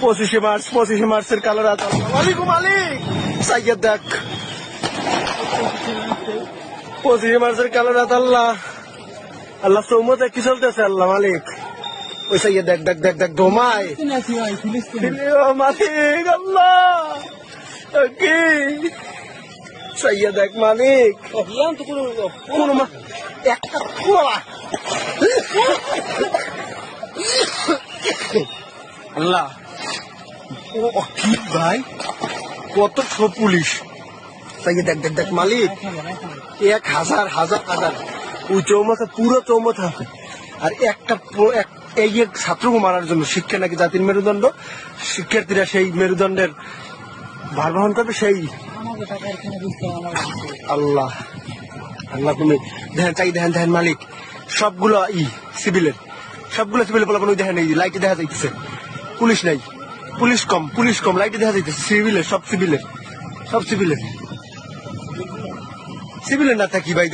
পঁচিশে মার্চ পঁচিশে মার্চের কালো রাত। মালিক মালিক সাইকেল দেখ। পঁচিশে মার্চের কালো রাত আল্লাহ। আল্লাহ চৌমতে কি চলতেছে আল্লাহ মালিক? ওই সাইয়ে দেখ দেখ দেখ দেখ ধোমায়। ও মালিক আল্লাহ। কি? সাইয়ে দেখ মালিক। একটা আল্লাহ। ও কি ভাই? কত সব পুলিশ। সাইয়ে দেখ দেখ দেখ, মালিক। এক হাজার হাজার হাজার। ওই চৌমাথা, পুরো চৌমাথা আর একটা এই এক ছাত্রকে মারার জন্য শিক্ষা নাকি জাতির মেরুদণ্ড? শিক্ষার্থীরা সেই মেরুদণ্ডের ভার বহন করবে, সেই আল্লাহ। আল্লাহ তুমি দেখেন, চাই দেখেন দেখেন মালিক। সবগুলো ই সিভিলের সবগুলো সিভিল বলে কোনো দেখেন, এই লাইটে দেখা যাইতেছে। পুলিশ নাই। পুলিশ কম পুলিশ কম। লাইটে দেখা যাইতেছে, সিভিলের, সব সিভিলের সব সিভিলের। সিভিলের না থাকি ভাই